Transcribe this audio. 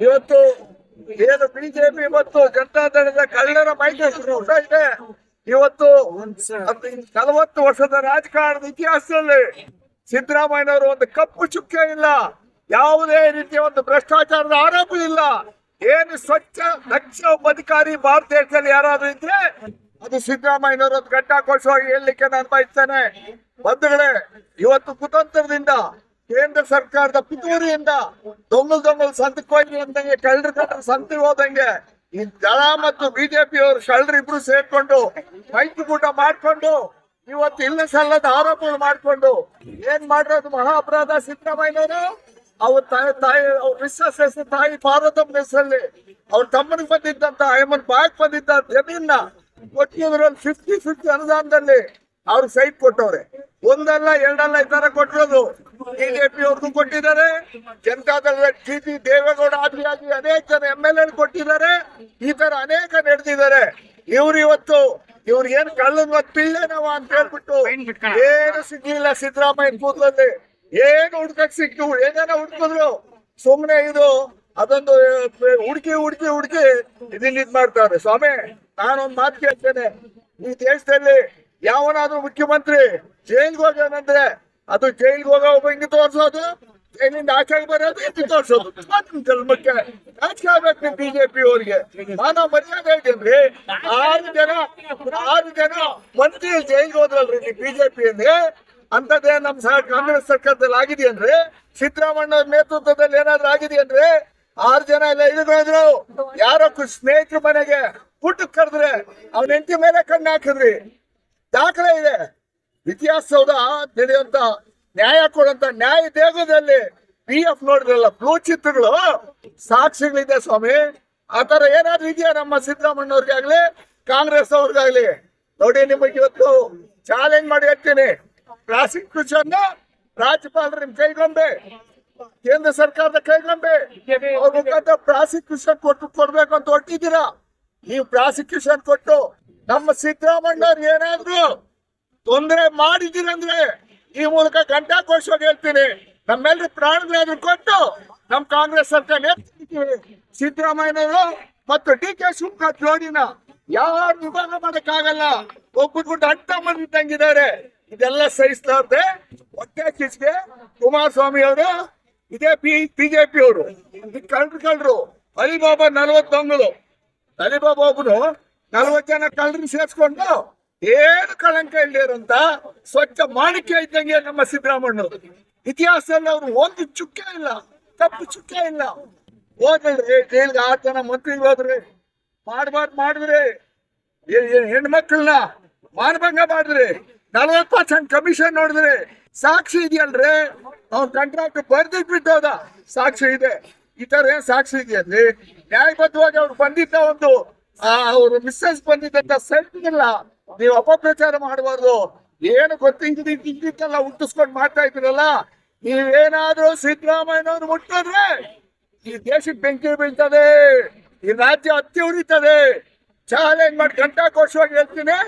ಇವತ್ತು ಏನು ಬಿಜೆಪಿ ಮತ್ತು ಜನತಾದಳದ ಕಳ್ಳರ ಮೈತ್ರಿ ಇದೆ. ಇವತ್ತು ನಲವತ್ತು ವರ್ಷದ ರಾಜಕಾರಣದ ಇತಿಹಾಸದಲ್ಲಿ ಸಿದ್ದರಾಮಯ್ಯನವರು ಒಂದು ಕಪ್ಪು ಚುಕ್ಕೆ ಇಲ್ಲ. ಯಾವುದೇ ರೀತಿಯ ಒಂದು ಭ್ರಷ್ಟಾಚಾರದ ಆರೋಪ ಇಲ್ಲ. ಏನು ಸ್ವಚ್ಛ, ದಕ್ಷ ಅಧಿಕಾರಿ ಭಾರತ ದೇಶದಲ್ಲಿ ಯಾರಾದ್ರೂ ಇದ್ರೆ ಅದು ಸಿದ್ದರಾಮಯ್ಯನವರು ಒಂದು ಘಟ್ಟಾಘೋಷವಾಗಿ ಹೇಳಲಿಕ್ಕೆ ನಾನು ಬಯಸ್ತೇನೆ. ಬಂಧುಗಳೇ, ಇವತ್ತು ಕುತಂತ್ರದಿಂದ ಕೇಂದ್ರ ಸರ್ಕಾರದ ಪಿತೂರಿಯಿಂದ ದೊಂಗಲ್ ದೊಂಗಲ್ ಸಂತಕ್ಕೆ ಹೋಗಿ ಅಂದಂಗೆ ಕಳ್ಳರ ಕಳ್ಳರ ಸಂತಿ ಹೋದಂಗೆ ಈ ದಳ ಮತ್ತು ಬಿಜೆಪಿ ಅವರು ಕಳ್ಳರು ಇಬ್ರು ಸೇರ್ಕೊಂಡು ಮೈತ್ರಿಕೂಟ ಮಾಡ್ಕೊಂಡು ಇವತ್ತು ಇಲ್ಲ ಸಲ್ಲದ ಆರೋಪಗಳು ಮಾಡ್ಕೊಂಡು ಏನ್ ಮಾಡಿರೋದು ಮಹಾ ಅಪರಾಧ ಸಿದ್ದರಾಮಯ್ಯನವರು? ಅವ್ರ ತಾಯಿ ತಾಯಿ, ಅವ್ರ ಮಿಸ್ಸಸ್ ಹೆಸರು ತಾಯಿ ಪಾರ್ವತಮ್ಮನ ಹೆಸರಲ್ಲಿ ಅವ್ರ ತಮ್ಮನಿಗೆ ಬಂದಿದ್ದಂತ ಐಮನ್ ಬಾಯ್ ಬಂದಿದ್ದ ಜಮೀನ್ನ ಕೊಟ್ಟಿದ್ರಲ್ಲಿ ಫಿಫ್ಟಿ ಫಿಫ್ಟಿ ಅನುದಾನದಲ್ಲಿ ಅವ್ರು ಸೈಟ್ ಕೊಟ್ಟವ್ರೆ. ಒಂದಲ್ಲ ಎರಡಲ್ಲ ಈ ತರ ಕೊಟ್ಟಿರೋದು. ಬಿಜೆಪಿ ಅವ್ರಿಗೂ ಕೊಟ್ಟಿದ್ದಾರೆ ಜನತಾದಳ ಟಿ ಟಿ ದೇವೇಗೌಡ ಆದಿಯಾಗಿ ಆದಿ ಅನೇಕ ಜನ ಎಂ ಎಲ್ ಎ ಕೊಟ್ಟಿದ್ದಾರೆ ಈ ತರ ಅನೇಕ ನಡೆದಿದ್ದಾರೆ. ಇವ್ರು ಇವತ್ತು ಇವ್ರು ಏನ್ ಕಳ್ಳನ್ ಮತ್ ಪಿಳ್ಳೆನವ ಅಂತ ಹೇಳ್ಬಿಟ್ಟು ಏನು ಸಿಗ್ಲಿಲ್ಲ ಸಿದ್ದರಾಮಯ್ಯ ಕೂದಲಲ್ಲಿ. ಏನು ಹುಡ್ಕಕ್ ಸಿಕ್ತು ಏನೇನ ಹುಡ್ಕಿದ್ರು. ಸುಮ್ನೆ ಇದು ಅದೊಂದು ಹುಡುಕಿ ಹುಡುಕಿ ಹುಡುಕಿ ಇದನ್ನ ಇದ್ ಮಾಡ್ತಾರೆ. ಸ್ವಾಮಿ ನಾನೊಂದ್ ಮಾತು ಕೇಳ್ತೇನೆ. ಈ ದೇಶದಲ್ಲಿ ಯಾವನಾದ್ರೂ ಮುಖ್ಯಮಂತ್ರಿ ಜೈಲ್ಗೆ ಹೋಗೋನಂದ್ರೆ ಅದು ಜೈಲ್ಗೆ ಹೋಗೋ ಹಿಂಗೆ ತೋರ್ಸೋದು? ಜೈಲಿಂದ ಆಚೆಗೆ ಬರೋದು ಹಿಂಗೆ ತೋರ್ಸೋದು? ನಿಮ್ ಜನ್ಮಕ್ಕೆ ನಾಚಿಕೆ ಆಗ್ಬೇಕು ಬಿಜೆಪಿ ಅವ್ರಿಗೆ. ಮಾನವ ಮರ್ಯಾದೆ ಐತೇನ್ರಿ ಆರು ಜನ ಆರು ಜನ ಮಂತ್ರಿ ಜೈಲ್ಗೆ ಹೋದ್ರಲ್ರಿ ನೀವು ಬಿಜೆಪಿ ಅಂದ್ರೆ? ಅಂತದೇ ನಮ್ ಸಹ ಕಾಂಗ್ರೆಸ್ ಸರ್ಕಾರದಲ್ಲಿ ಆಗಿದೆಯನ್ರಿ ಸಿದ್ದರಾಮಣ್ಣ ಅವ್ರ ನೇತೃತ್ವದಲ್ಲಿ ಏನಾದ್ರು ಆಗಿದೆಯನ್ರಿ ಆರು ಜನ ಎಲ್ಲ ಇಳಿದ್ರು ಯಾರೋ ಸ್ನೇಹಿತರ ಮನೆಗೆ ಊಟಕ್ಕೆ ಕರೆದ್ರೆ ಅವ್ನ ಹೆಂಡತಿ ಮೇಲೆ ಕಣ್ಣು ಹಾಕಿದ್ರಿ. ದಾಖಲೆ ಇದೆ. ಇತಿಹಾಸ ಸೌಧ ನಡೆಯುವಂತ ನ್ಯಾಯ ಕೊಡುವಂತ ನ್ಯಾಯ ದೇಗದಲ್ಲಿ ಪಿ ಎಫ್ ನೋಡಿದ್ರಲ್ಲ ಬ್ಲೂ ಚಿತ್ರಗಳು, ಸಾಕ್ಷಿಗಳಿದೆ ಸ್ವಾಮಿ. ಆ ತರ ಏನಾದ್ರು ಇದೆಯಾ ನಮ್ಮ ಸಿದ್ದರಾಮಣ್ಣವ್ರಿಗಾಗ್ಲಿ ಕಾಂಗ್ರೆಸ್ ಅವ್ರಿಗಾಗ್ಲಿ? ನೋಡಿ, ನಿಮಗೆ ಇವತ್ತು ಚಾಲೆಂಜ್ ಮಾಡಿ ಹೇಳ್ತೀನಿ. ಪ್ರಾಸಿಕ್ಯೂಷನ್ ರಾಜ್ಯಪಾಲರು ನಿಮ್ ಕೈಗೊಂಬೆ, ಕೇಂದ್ರ ಸರ್ಕಾರದ ಕೈಗೊಂಬೆ. ಅವ್ರ ಮುಖಾಂತರ ಪ್ರಾಸಿಕ್ಯೂಷನ್ ಕೊಟ್ಟು ಕೊಡ್ಬೇಕು ಅಂತ ಹೊಟ್ಟಿದ್ದೀರಾ ನೀವು ಪ್ರಾಸಿಕ್ಯೂಷನ್ ಕೊಟ್ಟು ನಮ್ಮ ಸಿದ್ದರಾಮಣ್ಣವ್ರು ಏನಾದ್ರು ತೊಂದರೆ ಮಾಡಿದ್ದೀರಂದ್ರೆ ಈ ಮೂಲಕ ಗಂಟಾ ಕೋಶವಾಗಿ ಹೇಳ್ತೀನಿ. ನಮ್ಮೆಲ್ಲರ ಪ್ರಾಣಗಳಾದ್ರೂ ಕೊಟ್ಟು ನಮ್ ಕಾಂಗ್ರೆಸ್ ಸರ್ಕಾರ ಸಿದ್ದರಾಮಯ್ಯನವರು ಮತ್ತು ಡಿ ಕೆ ಶಿವಕುಮಾರ್ ಜೋಡಿನ ಯಾರು ವಿಭಾಗ ಮಾಡಕ್ಕಾಗಲ್ಲ. ಒಬ್ಬರು ಅಡ್ಡ ತಂಗಿದ್ದಾರೆ. ಇದೆಲ್ಲ ಸಹಿಸಲಾರ್ದೆ ಹೊಟ್ಟೆ ಕಿಚ್ಗೆ ಕುಮಾರಸ್ವಾಮಿ ಅವರು, ಇದೇ ಬಿ, ಬಿಜೆಪಿ ಅವರು. ಕಳ್ರು ಕಳ್ರು ಅಲಿಬಾಬಾ ನಲ್ವತ್ತು ದೊಂಗಲು ಅಲಿಬಾಬಾ ಒಬ್ರು ನಲ್ವತ್ತು ಜನ ಕಳ್ರಿ ಸೇರ್ಸ್ಕೊಂಡು ಏನು ಕಳಂಕ ಇಲ್ದಿರಂತ ಸ್ವಚ್ಛ ಮಾಣಿಕ್ಯ ಇದ್ದಂಗೆ ನಮ್ಮ ಸಿದ್ದರಾಮಣ್ಣ ಇತಿಹಾಸದಲ್ಲಿ ಅವ್ರು ಒಂದು ಚುಕ್ಕೆ ಇಲ್ಲ ತಪ್ಪು ಚುಕ್ಕೆ ಇಲ್ಲ. ಹೋದ್ರಿ ಜೈಲ್ಗೆ ಜನ ಮಂತ್ರಿ ಹೋದ್ರಿ ಮಾಡ್ಬಾರ್ದು ಮಾಡಿದ್ರಿ ಹೆಣ್ಮಕ್ಳನ್ನ ಮಾನಭಂಗ ಮಾಡಿದ್ರಿ ನಲವತ್ತು ಪರ್ಸೆಂಟ್ ಕಮಿಷನ್ ನೋಡಿದ್ರಿ ಸಾಕ್ಷಿ ಇದೆಯಲ್ರಿ? ಅವ್ನ ಕಂಟ್ರಾಕ್ಟ್ ಬರ್ದಿಟ್ ಬಿಟ್ಟೋದ ಸಾಕ್ಷಿ ಇದೆ. ಈ ತರ ಏನ್ ಸಾಕ್ಷಿ ಇದೆಯಲ್ರಿ ನ್ಯಾಯಬದ್ಧವಾಗಿ ಅವ್ರು ಬಂದಿದ್ದ ಒಂದು, ಆ, ಅವ್ರು ಮಿಸ್ಸಸ್ ಬಂದಿದ್ದಂತ ಸೈಟ್ಗಿಲ್ಲ ನೀವು ಅಪಪ್ರಚಾರ ಮಾಡಬಾರ್ದು. ಏನು ಗೊತ್ತಿದ್ದೆಲ್ಲ ಹುಟ್ಟಿಸ್ಕೊಂಡು ಮಾಡ್ತಾ ಇದ್ರಲ್ಲ ನೀವೇನಾದ್ರೂ ಸಿದ್ದರಾಮಯ್ಯನವ್ರು ಮುಟ್ಟಿದ್ರೆ ಈ ದೇಶಕ್ಕೆ ಬೆಂಕಿ ಬೀಳ್ತದೆ, ಈ ರಾಜ್ಯ ಹತ್ತಿ ಉರಿತದೆ ಚಾಲೆಂಜ್ ಮಾಡಿ ಘಂಟಾಘೋಷವಾಗಿ ಹೇಳ್ತೀನಿ.